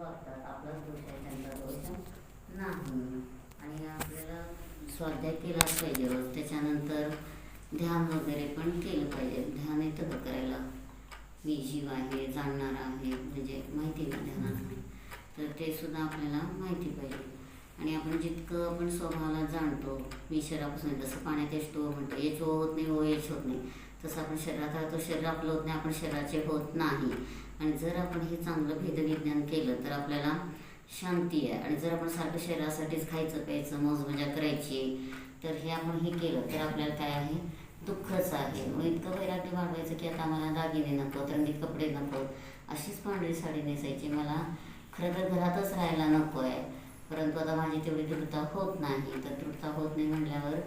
वागतात आपलाच दोष आहे त्यांचा दोष नाही. आणि आपल्याला स्वाध्याय केलाच पाहिजे. त्याच्यानंतर ध्यान वगैरे पण केलं पाहिजे. ध्यान येतं का करायला? मी जीव आहे जाणणारा आहे. म्हणजे माहिती आहे ना ध्यानात? तर ते सुद्धा आपल्याला माहिती पाहिजे. आणि आपण जितकं आपण स्वभावाला जाणतो मी शरीरापासून जसं पाण्यात येतो म्हणतो येच ओ होत नाही ओ येच होत नाही. तसं आपण शरीरात राहतो शरीर आपलं होत नाही आपण शरीराचे होत नाही. आणि जर आपण हे चांगलं भेदविज्ञान केलं तर आपल्याला शांती आहे. आणि जर आपण सारखं शरीरासाठीच खायचं प्यायचं मौज मजा करायची तर हे आपण हे केलं तर आपल्याला काय आहे? दुःखच आहे. मग इतकं वैराग्य वाढवायचं की आता मला दागिने नको रंगीत कपडे नको. अशीच पांढरी साडी नेसायची. मला खरं तर घरातच राहायला नको आहे. परंतु आता माझी तेवढी दृढता होत नाही. तर दृढता होत नाही म्हटल्यावर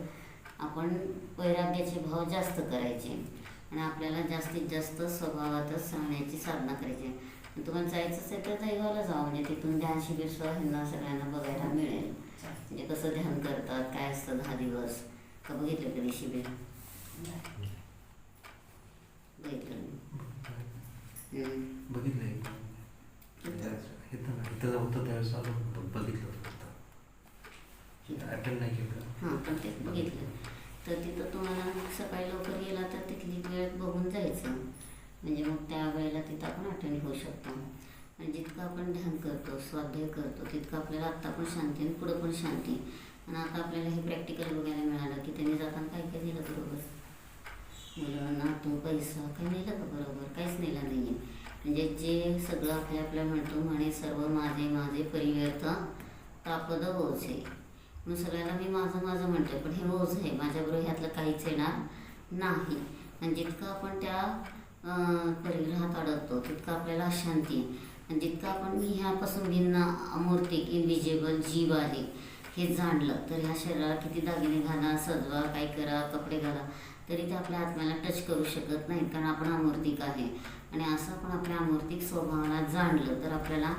आपण वैराग्याचे भाव जास्त करायचे. आणि आपल्याला जास्तीत जास्त स्वभावातच राहण्याची साधना करायची आणि तुम्हाला जायचं असेल तर दैवाला जावं. म्हणजे तिथून ध्यान शिबिर सुद्धा ह्यांना सगळ्यांना बघायला मिळेल. म्हणजे कसं ध्यान करतात काय असतं दहा दिवस? का बघितलं कधी शिबिर? बघितलं बघितलं. तर तिथं तुम्हाला सकाळी लवकर गेला तर तिथली वेळ बघून जायचं. म्हणजे मग त्या वेळेला तिथं आपण अटेंड होऊ शकतो. आणि जितकं आपण ध्यान करतो स्वाध्याय करतो तितकं आपल्याला आत्ता पण शांती आणि पुढं पण शांती. आणि आता आपल्याला हे प्रॅक्टिकल बघायला मिळालं की त्यांनी जाताना काय काय दिलं बरोबर? मुलं तो पैसा काही नेलं का बरोबर? काहीच नेलं नाही आहे म्हणजे जे सगळं आपल्या आपल्या म्हणतो म्हणे सर्व माझे माझे परिवर्तन तापद होचे मग सगळ्यांना मी माझं माझं म्हटलं पण हे ओझ आहे माझ्याबरोबर ह्यातलं काहीच येणार नाही. आणि जितकं आपण त्या परिग्रहात अडकतो तितकं आपल्याला अशांती. आणि जितकं आपण मी ह्यापासून भिन्न अमूर्तिक इनविजिबल जीव आहे हे जाणलं तर ह्या शरीराला किती दागिने घाला सजवा काय करा कपडे घाला तरी ते आपल्या आत्म्याला टच करू शकत नाही कारण आपण अमूर्तिक आहे. आणि असं आपण आपल्या अमूर्तिक स्वभावाला जाणलं तर आपल्याला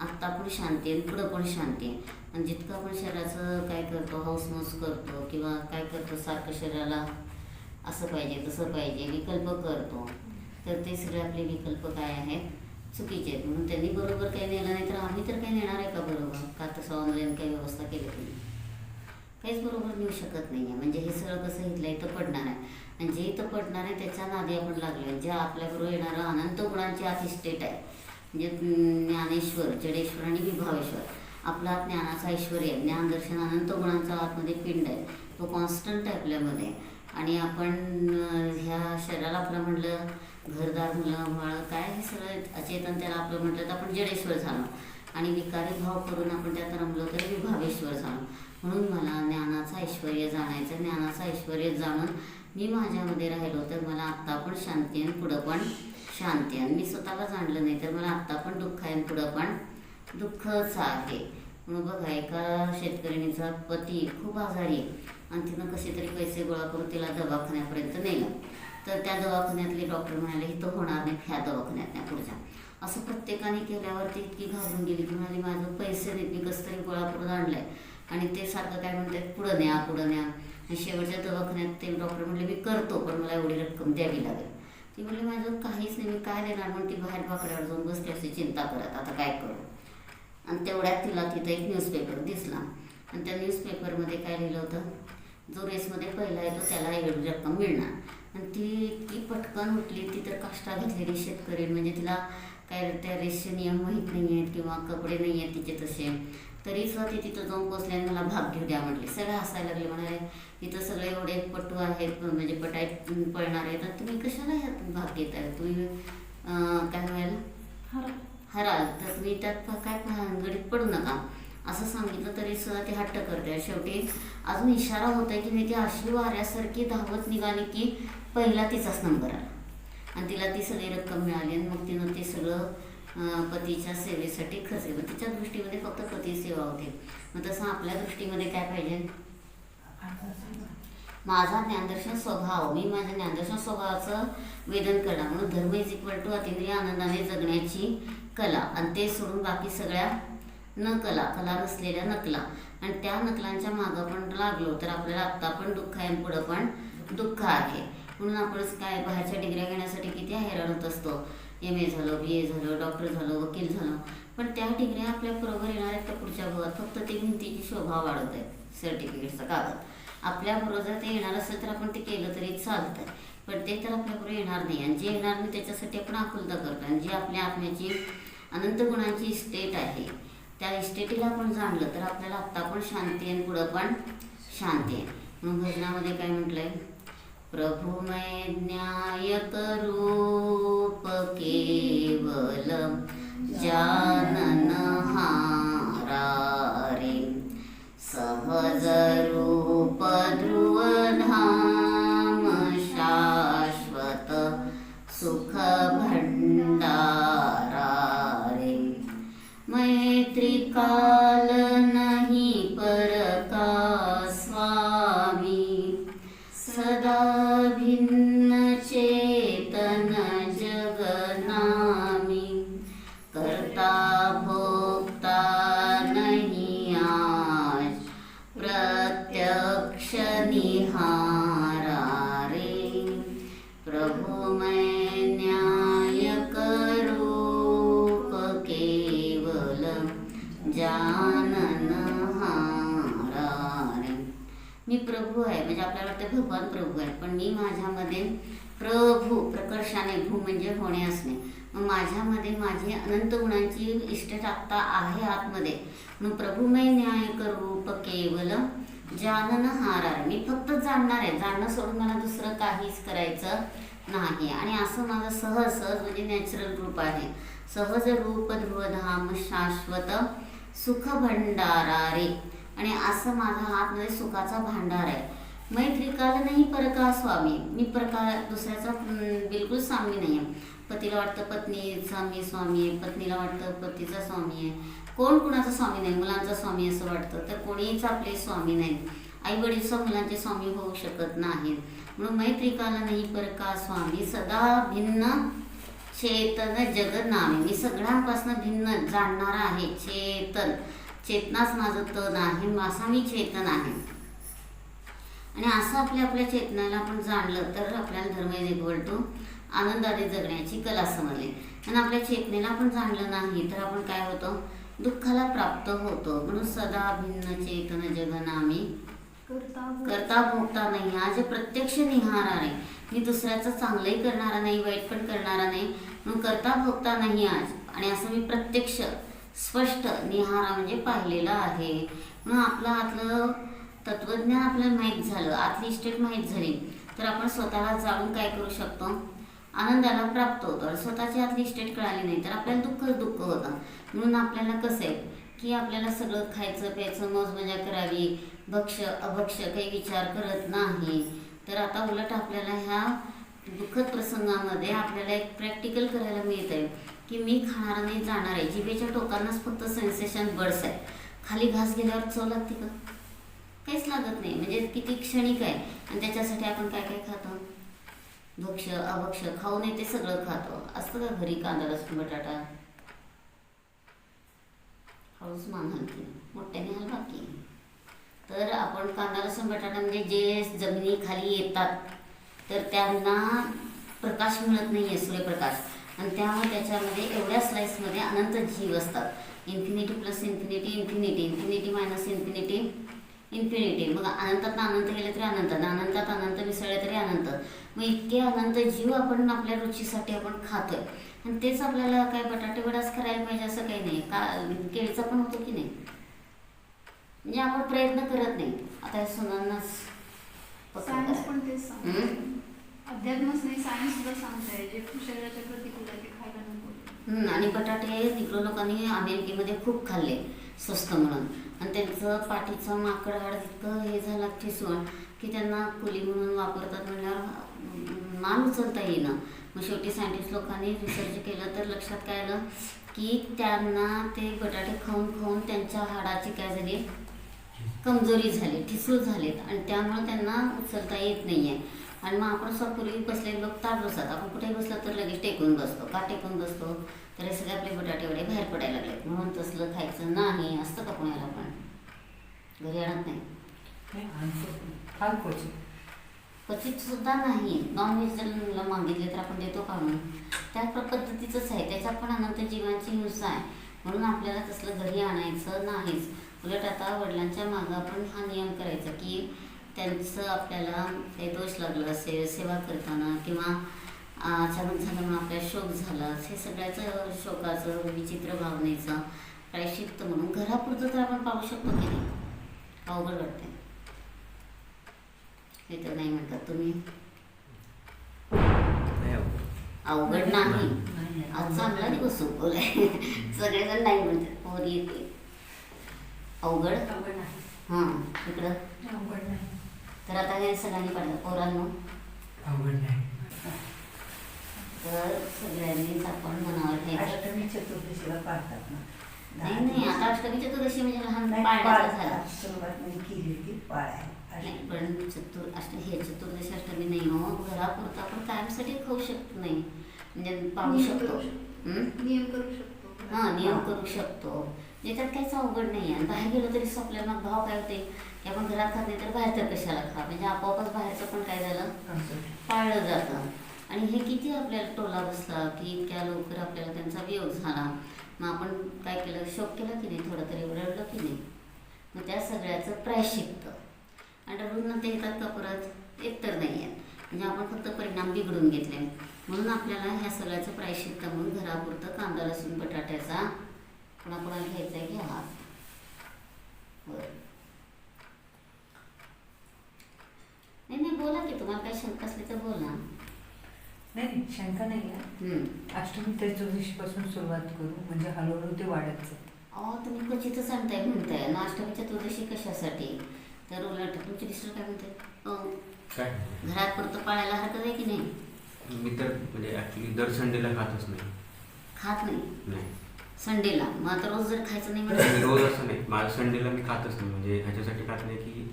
आत्ता पण शांती आहे आणि पुढं पण शांती आहे. आणि जितकं आपण शरीराचं काय करतो हौसमौस करतो किंवा काय करतो सारखं शरीराला असं पाहिजे तसं पाहिजे विकल्प करतो तर ते सगळे आपले विकल्प काय आहेत? चुकीचे आहेत. म्हणून त्यांनी बरोबर काही नेलं नाही तर आम्ही तर काही नेणार आहे का बरोबर? का तर ऑनलाईन काही व्यवस्था केली तुम्ही काहीच बरोबर नेऊ शकत नाही आहे म्हणजे हे सगळं कसं घेतलं इथं पडणार आहे. आणि जे इथं पडणार आहे त्याच्या नादी आपण लागलो आहे जे आपल्याबरोबर येणारं अनंत गुणांची आत स्टेट आहे. म्हणजे ज्ञानेश्वर जडेश्वर आणि विभावेश्वर. आपला ज्ञानाचा ऐश्वर्य आहे ज्ञानदर्शन अनंत गुणांचा आतमध्ये पिंड आहे. तो कॉन्स्टंट आहे आपल्यामध्ये. आणि आपण ह्या शरीराला आपलं म्हटलं घरदार मुलं मुळं काय हे सगळं अचेतन त्याला आपलं म्हटलं तर आपण जडेश्वर झालो. आणि विकारी भाव करून आपण त्यात रमलो तर विभावेश्वर झालो. म्हणून मला ज्ञानाचं ऐश्वर जाणायचं ज्ञानाचं ऐश्वर जाणून मी माझ्यामध्ये राहिलो तर मला आत्ता पण शांती आणि पुढं पण शांती आणि मी स्वतःला जाणलं नाही तर मला आत्ता पण दुःख आहे आणि पुढं पण दुःखच आहे. मग बघा एका शेतकऱ्याचा पती खूप आजारी आहे. आणि तिनं कसे तरी पैसे गोळा करून तिला दवाखान्यापर्यंत नेलं. तर त्या दवाखान्यातले डॉक्टर म्हणाले इथं होणार नाही ह्या दवाखान्यात नाही पुढच्या असं प्रत्येकाने केल्यावरती इतकी घाबरून गेली की म्हणाली माझं पैसे देत मी कसं तरी गोळा करून आणलंय. आणि ते सारखं काय म्हणतात पुढं न्या पुढं न्या. आणि शेवटच्या दवाखान्यात ते डॉक्टर म्हणले मी करतो पण मला एवढी रक्कम द्यावी लागेल. ती म्हणली माझं काहीच नाही मी काय देणार? म्हणून ती बाहेर बाकड्यावर जाऊन बसली अशी चिंता करत आता काय करू? आणि तेवढ्यात तिला तिथं एक न्यूजपेपर दिसला. आणि त्या न्यूजपेपरमध्ये काय लिहिलं होतं? जो रेसमध्ये पहिला येतो त्याला एवढी रक्कम मिळणार. आणि ती इतकी पटकन उठली ती तर काष्टा घेतलेली शेतकरी म्हणजे तिला काय त्या रेसचे नियम माहीत नाही आहेत किंवा कपडे नाही आहेत तिचे तसे. तरी सुद्धा ती तिथं जाऊन पोचले आणि मला भाग घेऊ द्या म्हटले. सगळे हसायला लागले म्हणाले इथं सगळे एवढे पटू आहेत म्हणजे पटाय पळणार आहेत. आणि तुम्ही कशाला ह्यात भाग घेताय तुम्ही अं, काय व्हायला हराल तर तुम्ही त्यात काय भानगडीत पडू नका. असं सांगितलं तरी सुद्धा ती हट्ट करते. शेवटी अजून इशारा होत आहे की मी ती अशी वाऱ्यासारखी धावत निघाली की पहिला तिचाच नंबर आला. आणि तिला ती सगळी रक्कम मिळाली आणि मग तिनं ते सगळं पतीच्या सेवेसाठी खर्च मग तिच्या दृष्टीमध्ये फक्त पती सेवा होते. मग तसं आपल्या दृष्टीमध्ये काय पाहिजे? माझा ज्ञानदर्शन स्वभाव. मी माझ्या ज्ञानदर्शन स्वभावाचं वेदन करणार. म्हणून धर्म इज इक्वल टू अतिंद्रिय आनंदाने जगण्याची कला. आणि ते सोडून बाकी सगळ्या न कला कला नसलेल्या नकला. आणि त्या नकलांच्या मागं पण लागलो तर आपल्याला आत्ता पण दुःख आहे पुढं पण दुःख आहे. म्हणून आपणच काय बाहेरच्या डिग्र्या घेण्यासाठी किती हैराण होत असतो. एम ए झालं बी ए झालं डॉक्टर झालं वकील झालं. पण त्या डिग्र्या आपल्या बरोबर येणार आहेत त्या पुढच्या भागात? फक्त ते भिंतीची शोभा वाढवत आहेत सर्टिफिकेटचा कागद. आपल्या बरोबर जर ते येणार असेल तर आपण ते केलं तरी चालतं पण ते तर आपल्याबरोबर येणार नाही. आणि जे येणार नाही त्याच्यासाठी आपण आकुलता करतो. आणि जी आपल्या आत्म्याची अनंत गुणांची इस्टेट आहे त्या इस्टेटीला आपण जाणलं तर आपल्याला आत्ता पण शांती आहे आणि पुढं पण शांती आहे. म्हणून भजनामध्ये काय म्हटलं आहे प्रभु मैं न्यायक रूप केवल जानन हारारे सहज रूप आपल्याला प्रभू आहे पण मी माझ्यामध्ये प्रभू प्रकर्षाने भू म्हणजे होणे असणे. मग माझ्यामध्ये माझी अनंत गुणांची इष्टेट आत्ता आहे आतमध्ये. मग प्रभू मै न्याय रूप केवल जानन हारार. आहे मी फक्त जाणणार आहे. जाणणं सोडून मला दुसरं काहीच करायचं नाही. आणि असं माझं सहज सहज म्हणजे नॅचरल रूप आहे. सहज रूप ध्रुवधाम शाश्वत सुख भंडारा रे आणि असं माझा हातमध्ये सुखाचा भांडार आहे. मैत्रिकाला नाही परका स्वामी। मी प्रकार दुसऱ्याचा बिलकुल स्वामी नाही आहे. पतीला वाटतं पत्नीचा मी स्वामी आहे पत्नीला वाटतं पतीचा स्वामी आहे. कोण कुणाचा स्वामी नाही मुलांचा स्वामी असं वाटतं तर कोणीच आपले स्वामी नाहीत. आई वडील मुलांचे स्वामी होऊ शकत नाहीत. म्हणून मैत्रिकाला नाही परका स्वामी सदा भिन्न चेतन जगत नामे. मी सगळ्यांपासून भिन्न जाणणारा आहे चेतन. चेतनाच माझं तन आहे असा मी चेतन आहे. आणि असं आपल्या आपल्या चेतनाला आपण जाणलं तर आपल्याला धर्म इज टू आनंदाने जगण्याची कला समजली. आणि आपल्या चेतनेला आपण जाणलं नाही तर आपण काय होतो? दुःखाला प्राप्त होतो. म्हणून सदा भिन्न चेतन जगनामी करता भोगता नाही. आज प्रत्यक्ष निहारा आहे मी दुसऱ्याचं चांगलंही करणारा नाही वाईट पण करणारा नाही. म्हणून करता भोगता नाही आज. आणि असं मी प्रत्यक्ष स्पष्ट निहारा म्हणजे पाहिलेलं आहे. म्हणून आपलं आतलं तत्वज्ञान आपल्याला माहीत झालं. आतली स्टेट माहीत झाली. तर आपण स्वतःला जाणून काय करू शकतो? आनंदाला प्राप्त होतो. स्वतःची आतली स्टेट कळाली नाही तर आपल्याला दुःखच दुःख होतं. म्हणून आपल्याला कसं आहे की आपल्याला सगळं खायचं प्यायचं मौज मजा करावी. भक्ष अभक्ष काही विचार करत नाही. तर आता उलट आपल्याला ह्या दुःखद प्रसंगामध्ये आपल्याला एक प्रॅक्टिकल करायला मिळत आहे की मी खाणार नाही जाणार आहे. जिभेच्या टोकांनाच फक्त सेन्सेशन बर्ड्स आहे. खाली घास गेल्यावर चव लागते का? काहीच लागत नाही. म्हणजे किती क्षणिक आहे. आणि त्याच्यासाठी आपण काय काय खातो? भक्ष अभक्ष खाऊ नये ते सगळं खातो. असतं का घरी कांदा लसूण बटाटा? हळूच मान हलकी मोठ्याने हल बाकी. तर आपण कांदा लसूण बटाटा म्हणजे जे जमिनीखाली येतात तर त्यांना प्रकाश मिळत नाही आहे सूर्यप्रकाश. आणि त्यामुळे त्याच्यामध्ये एवढ्या स्लाईसमध्ये अनंत जीव असतात. Infinity plus infinity infinity infinity minus infinity infinity मग अनंतात अनंत गेले तरी अनंतात अनंतात अनंत मिसळले तरी अनंत. मग इतके अनंत जीव आपण आपल्या रुचीसाठी आपण खातोय. आणि तेच आपल्याला काय बटाटे वडाच करायला पाहिजे असं काही नाही. का केळीचं पण होतं की नाही? म्हणजे आपण प्रयत्न करत नाही. आता हे सुनांनाच? अध्यात्मच नाही सायन्स सुद्धा सांगतंय. जे शरीराच्या प्रतिकूल आहे ते खायला नको. आणि बटाटे निग्रो लोकांनी अमेरिकेमध्ये खूप खाल्ले स्वस्त म्हणून. आणि त्यांचं पाठीचं माकड हाड इतकं हे झालं ठिसून की त्यांना कुली म्हणून वापरतात म्हणल्यावर मान उचलता येईना. मग शेवटी सायंटिस्ट लोकांनी रिसर्च केलं तर लक्षात काय आलं की त्यांना ते बटाटे खाऊन खाऊन त्यांच्या हाडाची काय झाली? कमजोरी झाली ठिसूळ झालेत. आणि त्यामुळे त्यांना उचलता येत नाही आहे आणि मग आपण स्वपूर्वी बसलेले लोक ताट बसतात. आपण कुठेही बसलं तर लगेच टेकून बसतो का टेकून बसतो? तर सगळे आपले बटाटे वडे बाहेर पडायला लागलेत. म्हणून तसलं खायचं नाही असतं का कोणाला पण? घरी आणत नाही. क्वचित. सुद्धा नाही. नॉनव्हेज जर मागितले तर आपण देतो काढून त्या प्र- पद्धतीचंच आहे. त्याच्यात पण अनंत जीवांची हिंसा आहे. म्हणून आपल्याला तसलं घरी आणायचं नाहीच. उलट आता वडिलांच्या मागं आपण हा नियम करायचा की त्यांचं आपल्याला काही दोष लागला असेल सेवा करताना किंवा अचानक झालं म्हणून आपल्याला शोक झाला हे सगळ्याचं शोकाचं विचित्र भावनेचं प्रायश्चित्त म्हणून घरापुरतं तर आपण पाहू शकतो की नाही. अवघड वाटते हे तर नाही म्हणतात तुम्ही. अवघड. नाही. नाही, आज चांगला दिवस बोलाय सगळेजण नाही म्हणतात. पोर येते अवघड? अवघड नाही हां इकडं. अवघड नाही. तर आता हे सगळ्यांनी पाडलं पोरांनो. अवघड नाही. तर सगळ्यांनीच आपण मनावर घ्यायचं अष्टमी चतुर्दशीला पाळतात ना. नाही नाही आता अष्टमी चतुर्दशी म्हणजे लहान नाही, पाळण्याचा झाला. पाळतात. सुरुवात म्हणजे केली होती पाळाय नाही पण चतुर अष्ट हे चतुर्दशी अष्टमी नाही हो. घरापुरतं आपण कायमसाठी खाऊ शकतो नाही. म्हणजे नियम शकतो. करू शकतो. हं? नियम करू शकतो. हा नियम करू शकतो. त्यात काहीच अवघड नाही आहे. बाहेर गेलो तरी आपल्याला मग भाव काय होते की आपण घरात खात नाही तर बाहेर तर कशाला खा म्हणजे आपोआपच बाहेरचं पण काय झालं? पाळलं जातं. आणि हे किती आपल्याला टोला बसला की इतक्या लवकर आपल्याला त्यांचा वियोग झाला. मग आपण काय केलं? शोक केला की नाही? थोडं तरी रडलं की नाही? मग त्या सगळ्याचं प्रायश्चित्त. आणि रडून ते येतात का परत येत तर नाही आहेत म्हणजे आपण फक्त परिणाम बिघडून घेतले. म्हणून आपल्याला ह्या सगळ्याचं प्रायश्चित्त म्हणून घरापुरतं कांदा लसूण बटाट्याचा कोणाकोणाला घ्यायचा आहे घ्या. बरं. नाही नाही बोला की तुम्हाला काही शंका असली तर बोला. नाही नाही, शंका नाही आहे हम्म. अष्टमी चतुर्दशीपासून सुरुवात करू म्हणजे हळूहळू ते वाढत जाईल अहो तुम्ही क्वचितच आणताय म्हणताय. आणि अष्टमी चतुर्दशी कशासाठी? तर उलट तुमचे मिस्टर काय म्हणते? काय? घरात पुरतं पाळायला हरकत आहे की नाही? मी तर म्हणजे ॲक्च्युली दर संडेला खातच नाही. खात नाही? नाही. संडेला मग आता रोज जर खायचं नाही म्हणजे रोज असं नाही. माझ्या संडेला मी खातच नाही. म्हणजे ह्याच्यासाठी खात नाही की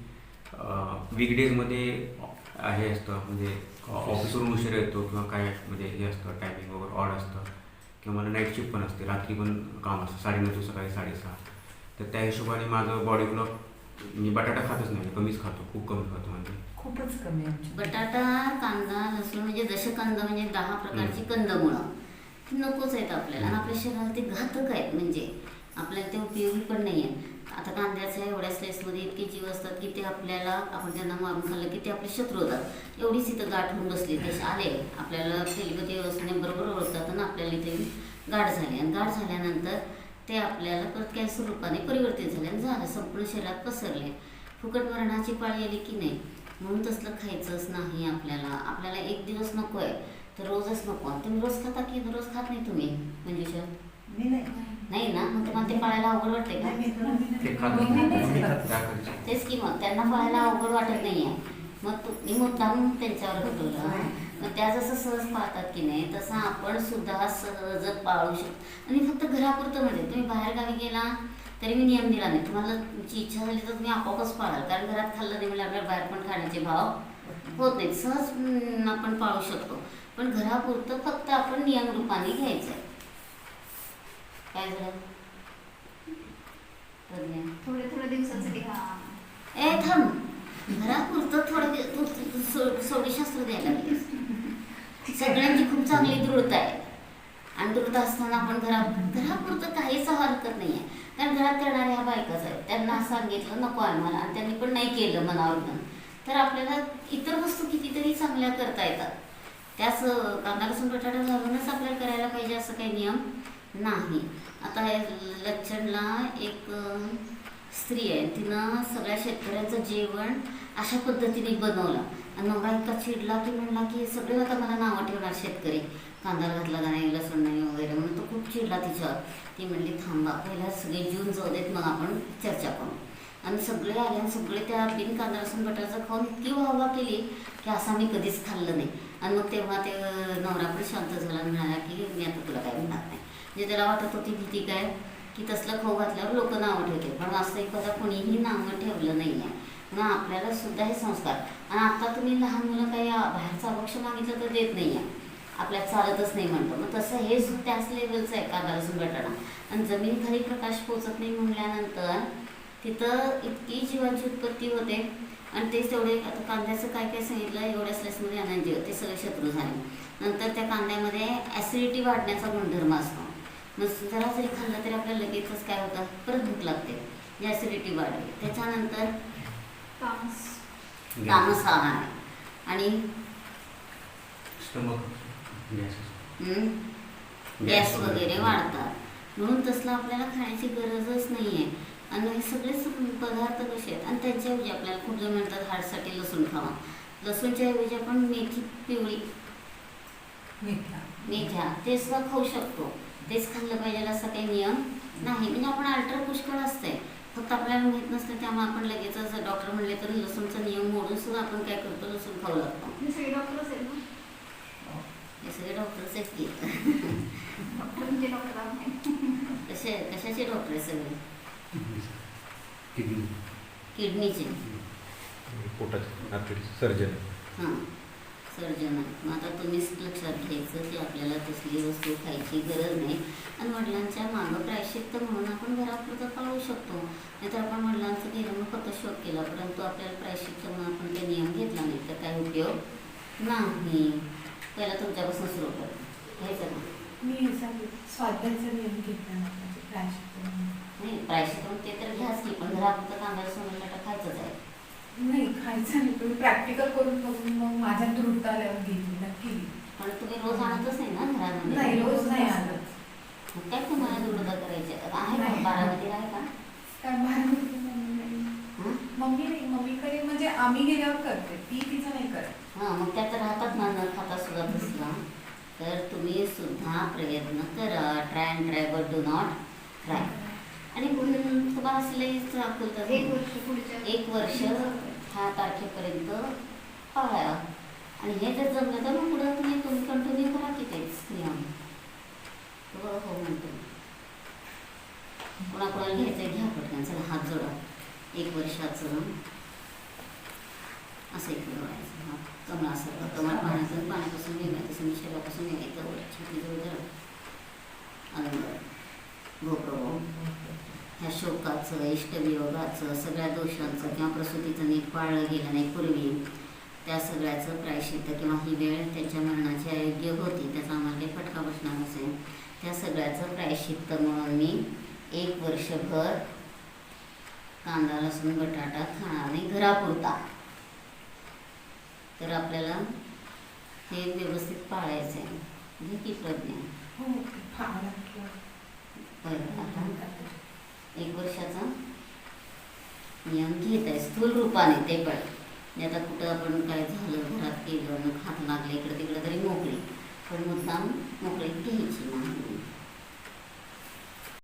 वीकडेजमध्ये हे असतं. म्हणजे ऑफिसवरून उशीर येतो किंवा काय म्हणजे हे असतं टायमिंग वगैरे ऑड असतं. किंवा मला नाईट शिफ्ट पण असते रात्री पण काम असतं साडेनऊ ते सकाळी साडेसहा. तर त्या हिशोबाने माझं बॉडी क्लॉक मी बटाटा खातच नाही कमीच खातो खूप कमी खातो म्हणजे. खूपच कमी बटाटा कांदा लसूण म्हणजे जसे कंद म्हणजे दहा प्रकारची कंदमुळं. ती नकोच आहेत आपल्याला आणि आपल्या शरीराला ते घातक आहेत म्हणजे. आपल्याला ते उपयोगी पण नाही आहे आता कांद्याच्या एवढ्या स्लेसमध्ये इतके जीव असतात की ते आपल्याला आपण त्यांना मारून खाल्लं की ते आपले शत्रू होतात. एवढीच इथं गाठ होऊन बसली ते आले. आपल्याला टेलिपती व्यवस्थेने बरोबर ओळखतात आणि आपल्याला इथे गाठ झाली. आणि गाठ झाल्यानंतर ते आपल्याला परत कॅन्सर रूपाने परिवर्तित झाले आणि झालं. संपूर्ण शरीरात पसरले. फुकट मरणाची पाळी आली की नाही? म्हणून तसलं खायचंच नाही आपल्याला. आपल्याला एक दिवस नको आहे तर रोजच नको. आणि तुम्ही रोज खाता की रोज खात नाही तुम्ही मंजुषा? मी नाही. नाही ना? मग तुम्हाला ते पाळायला अवघड वाटते का? नाही, मी तर- ते खात मी नाही. मी खात. खात त्या करायचं तेच की मग त्यांना पाळायला अवघड वाटत नाही आहे मग तुम्ही मुद्दाम त्यांच्यावर घडवलं मग त्या जसं सहज पाळतात की नाही तसं आपण सुद्धा सहज पाळू शकतो. आणि फक्त घरापुरतं म्हणजे तुम्ही बाहेर गावी गेला तरी मी नियम दिला नाही. तुम्हाला तुमची इच्छा झाली तर तुम्ही आपोआपच पाळाल. कारण घरात खाल्लं नाही म्हणजे आपल्याला बाहेर पण खाण्याचे भाव होत नाहीत. सहज हम्म, आपण पाळू शकतो. पण घरापुरतं फक्त आपण नियम रूपाने घ्यायचं आहे. काय झालं? थोडे थोडे दिवसासाठी. ए थांब. घरापुरतं थोडं सोडीशास्त्र द्यायला सगळ्यांची खूप चांगली दृढता आहे. आणि दृढता असताना आपण घरात घरापुरतं काहीच हरकत नाही आहे कारण घरात करणाऱ्या ह्या बायकाच आहेत त्यांना सांगितलं नको आहे मला. आणि त्यांनी पण नाही केलं मनावर घेऊन. तर आपल्याला इतर वस्तू कितीतरी चांगल्या करता येतात. त्याच कांदा लसूण बटाटा घालूनच आपल्याला करायला पाहिजे असं काही नियम? नाही. आता हे लक्षणला एक स्त्री आहे. तिनं सगळ्या शेतकऱ्यांचं जेवण अशा पद्धतीने बनवलं. आणि नवरा इतका चिडला की म्हणला की सगळे आता मला नावं ठेवणार शेतकरी. कांदा घातला का नाही लसूण नाही वगैरे. म्हणून तो खूप चिडला तिच्यावर ती म्हणली थांबा पहिला सगळे जीवन जाऊ देत मग आपण चर्चा करू. आणि सगळे आले आणि सगळे त्या बिन कांदा लसूण बटाचं खाऊन इतकी वाहवा केली की असं मी कधीच खाल्लं नाही. आणि मग तेव्हा ते नवरा पण शांत झाला म्हणाला की मी आता तुला काय म्हणणार नाही. म्हणजे त्याला वाटत होती भीती काय की तसलं खो घातल्यावर लोक नावं ठेवतील. पण असं एखादा कोणीही नावं ठेवलं नाही आहे म्हणून आपल्याला सुद्धा हे संस्कार. आणि आता तुम्ही लहान मुलं काही बाहेरचं अभक्ष मागितलं तर देत नाही आहे आपल्याला चालतच नाही म्हणतो. मग तसं हे सुद्धा त्याच लेवलचं आहे कांदा लसूण बटाटा आणि जमिनीखाली प्रकाश पोचत नाही म्हणल्यानंतर तिथं इतकी जीवांची उत्पत्ती होते. आणि तेच तेवढे आता कांद्याचं काय काय सांगितलं एवढ्या स्लेसमध्ये आनंद जीव ते सगळे शत्रू झाले. नंतर त्या कांद्यामध्ये ॲसिडिटी वाढण्याचा गुणधर्म असतो. मग जरा जरी खाल्लं तरी आपल्याला लगेचच काय होतं? परत भूक लागते. ॲसिडिटी वाढते. त्याच्यानंतर तामस. तामस आहार. आहे. आणि स्टमक गॅस. गॅस वगैरे वाढतात. म्हणून तसलं आपल्याला खाण्याची गरजच नाही आहे आणि हे सगळेच पदार्थ कसे आहेत? आणि त्यांच्याऐवजी आपल्याला खूप जण म्हणतात? हार्टसाठी लसूण खावा. लसूणच्या ऐवजी आपण मेथी पिवळी मेथ्या मेथ्या ते सुद्धा खाऊ शकतो. तेच खाल्लं पाहिजे असा काही नियम नाही. म्हणजे आपण अल्ट्रा पुष्कळ असतंय फक्त आपल्याला माहीत नसतं त्यामुळे आपण लगेचच डॉक्टर म्हणले तर लसूणचा नियम मोडून सुद्धा आपण काय करतो लसूण खाऊ लागतो हे सगळे डॉक्टरच आहेत ना? हे सगळे डॉक्टरच आहेत की. डॉक्टर म्हणजे डॉक्टर कसे कशाचे डॉक्टर आहे सगळे? किडनी. किडनीचे. पोटाचे सर्जन हां. सर्जन मग आता तुम्हीच लक्षात घ्यायचं की आपल्याला तसली वस्तू खायची गरज नाही. आणि वडिलांच्या मागं प्रायश्चित्त म्हणून आपण घरापुरतं पाळू शकतो. नाहीतर आपण वडिलांचं मग फक्त शोक केला. परंतु आपल्याला प्रायश्चित्त म्हणून आपण काही नियम घेतला नाही तर काय उपयोग? नाही. पहिला तुमच्यापासून सुरू कर. घ्यायचं ना मी स्वाध्यायचा नियम घेतला. नाही प्रायश्चित्त ते तर घ्याच की पण घरापुरतं कांदा सोनं नाही खायचं नाही. पण प्रॅक्टिकल करून बघून मग माझ्या दृढता आल्यावर घेतली नक्की पण तुम्ही रोज आणतच नाही ना घरामध्ये? नाही रोज नाही आलं मग काय तुम्हाला दृढता करायची? आहे आहे का? नाही. आहे का? काय बाहेर. हं? मम्मी नाही मम्मीकडे म्हणजे आम्ही गेल्यावर करते. ती तिचं नाही करत. हां मग त्यात राहतात ना न खाता सुद्धा तसला. तर तुम्ही सुद्धा प्रयत्न करा. Try and try but do not try आणि एक वर्ष पुढच्या एक वर्ष ह्या तारखेपर्यंत पाळा. आणि हे जर जमलं तर मग पुढं तुम्ही तुम्ही कंटिन्यू करा की तेच नियम. हो हो म्हणतो. कोणाकोणाला घ्यायचं घ्या पटकन चला हात जोडा. एक वर्षाचं असं एक जोडायचं हात कमळ असं कमळ पाण्याचं पाण्यापासून मी शरीरापासून वेगळं वर छाती जवळ ह्या शोकाचं इष्टवियोगाचं सगळ्या दोषांचं किंवा प्रसूतीचं नीट पाळलं गेलं नाही पूर्वी त्या सगळ्याचं प्रायश्चित्त किंवा ही वेळ त्याच्या मरणाची अयोग्य होती त्याचा आम्हाला फटका बसणार नसेल. त्या सगळ्याचं प्रायश्चित्त म्हणून मी एक वर्षभर कांदा लसूण बटाटा खाणार नाही घरापुरता. तर आपल्याला हे व्यवस्थित पाळायचं आहे. की प्रज्ञा. हो बरं आता. एक वर्षाचा नियम घेत आहे स्थूल रूपाने ते पण. म्हणजे आता कुठं आपण काय झालं घरात केलं मग हात लागले इकडं तिकडं तरी मोकळी. पण मुद्दाम मोकळी घ्यायची नाही